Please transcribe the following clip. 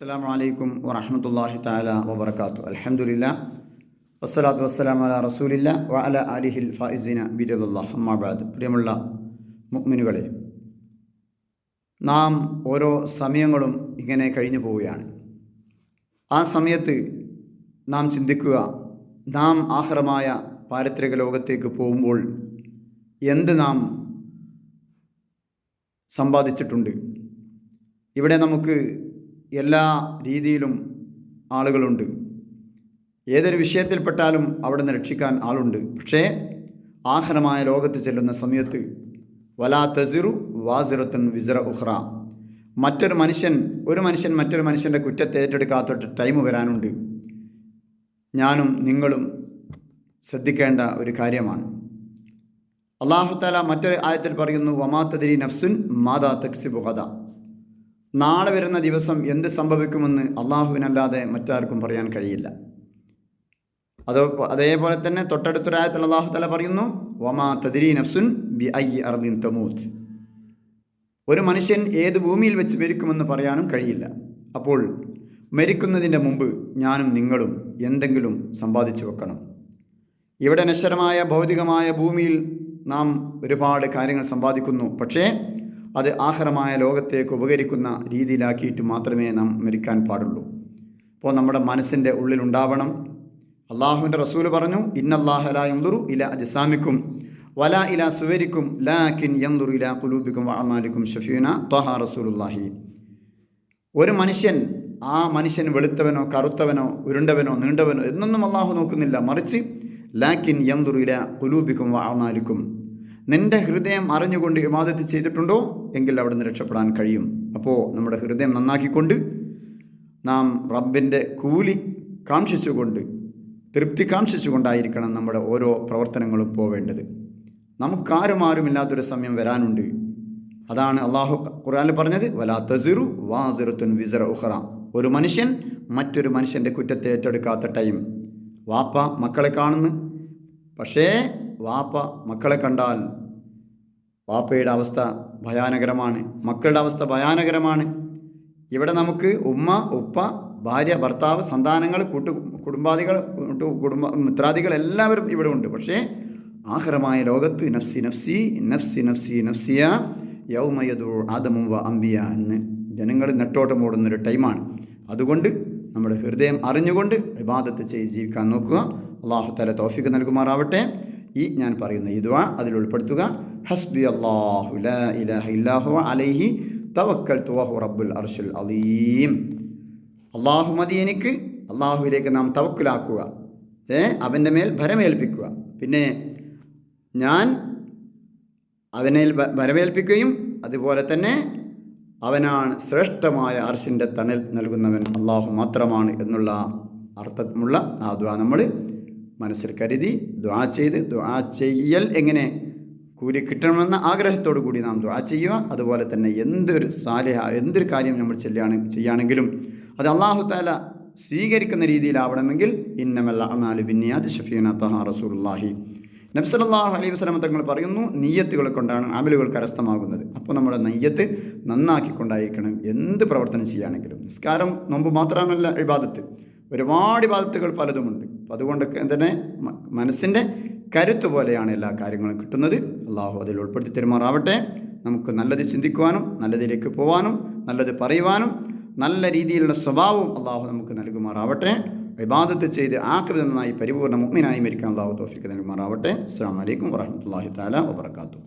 അസ്സാം വലൈക്കും വറഹമത്തല്ലാഹി താല വബർക്കാത്തു അലഹമുല്ല വസ്സലാത്തു വസ്സലാം അല റസൂലില്ല വ അല അലിഹിൽ ഫായിസിന ബിരദുല്ലാഹ് പ്രിയമുള്ള മുഅ്മിനുകളെ നാം ഓരോ സമയങ്ങളും ഇങ്ങനെ കഴിഞ്ഞു പോവുകയാണ്. ആ സമയത്ത് നാം ചിന്തിക്കുക നാം ആഹ്റമായ പാരിത്രിക ലോകത്തേക്ക് പോകുമ്പോൾ എന്ത് നാം സമ്പാദിച്ചിട്ടുണ്ട്? ഇവിടെ നമുക്ക് എല്ലാ രീതിയിലും ആളുകളുണ്ട്. ഏതൊരു വിഷയത്തിൽപ്പെട്ടാലും അവിടെ നിന്ന് രക്ഷിക്കാൻ ആളുണ്ട്. പക്ഷേ ആഹ്റമായ ലോകത്ത് ചെല്ലുന്ന സമയത്ത് വലാ തസിറു വാസിറത്തുൻ വിസറ ഉഹ്റ മറ്റൊരു മനുഷ്യൻ ഒരു മനുഷ്യൻ മറ്റൊരു മനുഷ്യന്റെ കുറ്റത്തെ ഏറ്റെടുക്കാത്ത ടൈം വരാനുണ്ട്. ഞാനും നിങ്ങളും ശ്രദ്ധിക്കേണ്ട ഒരു കാര്യമാണ്. അള്ളാഹുത്താല മറ്റൊരു ആയത്തിൽ പറയുന്നു വമാ വമാത്തതിരി നഫ്സുൻ മാതാ തക്സിബു കഥ നാളെ വരുന്ന ദിവസം എന്ത് സംഭവിക്കുമെന്ന് അള്ളാഹുവിനല്ലാതെ മറ്റാർക്കും പറയാൻ കഴിയില്ല. അത് അതേപോലെ തന്നെ തൊട്ടടുത്തൊരായത്തിൽ അള്ളാഹു തല പറയുന്നു വമാ തദിരി നഫ്സുൻ ബി ഐ അർദിൻ തമൂത്ത്. ഒരു മനുഷ്യൻ ഏത് ഭൂമിയിൽ വെച്ച് മരിക്കുമെന്ന് പറയാനും കഴിയില്ല. അപ്പോൾ മരിക്കുന്നതിന്റെ മുമ്പ് ഞാനും നിങ്ങളും എന്തെങ്കിലും സമ്പാദിച്ചു വെക്കണം. ഇവിടെ നശ്വരമായ ഭൗതികമായ ഭൂമിയിൽ നാം ഒരുപാട് കാര്യങ്ങൾ സമ്പാദിക്കുന്നു. പക്ഷേ അത് ആഹ്റമായ ലോകത്തേക്ക് ഉപകരിക്കുന്ന രീതിയിലാക്കിയിട്ട് മാത്രമേ നാം മരിക്കാൻ പാടുള്ളൂ. അപ്പോൾ നമ്മുടെ മനസ്സിന്റെ ഉള്ളിലുണ്ടാവണം. അള്ളാഹുവിന്റെ റസൂൽ പറഞ്ഞു ഇന്നല്ലാഹല യന്തുറു ഇല അജിസാമിക്കും വല ഇല സുവരിക്കും ലാക്കിൻ യന്തുറു ഇല കുലൂബിക്കും വാമാലിക്കും ഷഫീന ത്വഹ റസൂലുല്ലാഹി ഒരു മനുഷ്യൻ ആ മനുഷ്യൻ വെളുത്തവനോ കറുത്തവനോ ഉരുണ്ടവനോ നീണ്ടവനോ എന്നൊന്നും അള്ളാഹു നോക്കുന്നില്ല. മറിച്ച് ലാക്കിൻ യന്തുറു ഇല കുലൂബിക്കും വഅമാലിക്കും നിന്റെ ഹൃദയം അറിഞ്ഞുകൊണ്ട് ഇമാദത്ത് ചെയ്തിട്ടുണ്ടോ? എങ്കിൽ അവിടെ നിന്ന് രക്ഷപ്പെടാൻ കഴിയും. അപ്പോൾ നമ്മുടെ ഹൃദയം നന്നാക്കിക്കൊണ്ട് നാം റബ്ബിന്റെ കൂലി കാക്ഷിച്ചുകൊണ്ട് തൃപ്തി കാക്ഷിച്ചുകൊണ്ടായിരിക്കണം നമ്മുടെ ഓരോ പ്രവർത്തനങ്ങളും പോവേണ്ടത്. നമുക്കാരും ആരുമില്ലാത്തൊരു സമയം വരാനുണ്ട്. അതാണ് അള്ളാഹു ഖുർആാനിൽ പറഞ്ഞത് വലാ തസിറു വാസിറത്തുൻ വിസറ ഉഹറ ഒരു മനുഷ്യൻ മറ്റൊരു മനുഷ്യന്റെ കുറ്റത്തെ ഏറ്റെടുക്കാത്ത ടൈം. വാപ്പ മക്കളെ കാണുന്നു. പക്ഷേ വാപ്പ മക്കളെ കണ്ടാൽ വാപ്പയുടെ അവസ്ഥ ഭയാനകരമാണ്. മക്കളുടെ അവസ്ഥ ഭയാനകരമാണ്. ഇവിടെ നമുക്ക് ഉമ്മ ഉപ്പ ഭാര്യ ഭർത്താവ് സന്താനങ്ങൾ കൂട്ടു കുടുംബാദികൾ കുടുംബ മിത്രാദികൾ എല്ലാവരും ഇവിടെ ഉണ്ട്. പക്ഷേ ആഹ്റമായ ലോകത്ത് നഫ്സി നഫ്സി നഫ്സി നഫ്സി നഫ്സിയ യൗമയതു ആദമും വ അംബിയ എന്ന് ജനങ്ങൾ നെട്ടോട്ടം ഓടുന്നൊരു ടൈമാണ്. അതുകൊണ്ട് നമ്മുടെ ഹൃദയം അറിഞ്ഞുകൊണ്ട് വിവാദത്തെ ചെയ്ത് ജീവിക്കാൻ നോക്കുക. അള്ളാഹു തല തോഫിക്ക് നൽകുമാറാവട്ടെ. ഈ ഞാൻ പറയുന്ന ഈ ദുആ അതിൽ ഉൾപ്പെടുത്തുക. ഹസ്ബി അള്ളാഹു ഇലാഹ അലൈഹി തവക്കൽ തുവഹു റബ്ബുൽ അർഷുൽ അലീം. അള്ളാഹു മതി എനിക്ക് അള്ളാഹുവിലേക്ക് നാം തവക്കുലാക്കുക ഏ അവന്റെ മേൽ ഭരമേൽപ്പിക്കുക. പിന്നെ ഞാൻ അവനെ ഭരമേൽപ്പിക്കുകയും അതുപോലെ തന്നെ അവനാണ് ശ്രേഷ്ഠമായ അർഷിന്റെ തണൽ നൽകുന്നവൻ അള്ളാഹു മാത്രമാണ് എന്നുള്ള അർത്ഥമുള്ള ആ ദ്വാ നമ്മൾ മനസ്സിൽ കരുതി ദ്വാ ചെയ്ത് ദ്വാ ചെയ്യൽ എങ്ങനെ കൂലി കിട്ടണമെന്ന ആഗ്രഹത്തോടു കൂടി നാം ദ്വാ ചെയ്യുക. അതുപോലെ തന്നെ എന്തൊരു സാലിഹ എന്തൊരു കാര്യം നമ്മൾ ചെല്ലുകയാണ് ചെയ്യുകയാണെങ്കിലും അത് അള്ളാഹു താല സ്വീകരിക്കുന്ന രീതിയിലാവണമെങ്കിൽ ഇന്നമല്ല അമാലു ബിന്നിയാദ് ഷഫീന തഹ റസൂലുല്ലാഹി നബ്സലാഹു അലൈഹി വസ്ലം തങ്ങൾ പറയുന്നു നീയത്തുകളെ കൊണ്ടാണ് അമലുകൾ കരസ്ഥമാകുന്നത്. അപ്പോൾ നമ്മുടെ നെയ്യത്ത് നന്നാക്കിക്കൊണ്ടായിരിക്കണം എന്ത് പ്രവർത്തനം ചെയ്യുകയാണെങ്കിലും നിസ്കാരം നോമ്പ് മാത്രമല്ല ഇബാദത്ത്. ഒരുപാട് ഇബാദത്തുകൾ പലതുമുണ്ട്. അപ്പോൾ അതുകൊണ്ട് തന്നെ മനസ്സിന്റെ കരുത്ത് പോലെയാണ് എല്ലാ കാര്യങ്ങളും കിട്ടുന്നത്. അള്ളാഹു അതിൽ ഉൾപ്പെടുത്തി തരുമാറാവട്ടെ. നമുക്ക് നല്ലത് ചിന്തിക്കുവാനും നല്ലതിലേക്ക് പോവാനും നല്ലത് പറയുവാനും നല്ല രീതിയിലുള്ള സ്വഭാവവും അള്ളാഹു നമുക്ക് നൽകുമാറാവട്ടെ. വിവാദത്ത് ചെയ്ത് ആക്രി നന്നായി പരിപൂർണ മുഗ്മിനായി മരിക്കാൻ അള്ളാഹു തോഫിക്ക് നൽകുമാറാവട്ടെ. അസ്സാം വലൈക്കും വാഹമത്തല്ലാഹി താല വാബർക്കാത്തു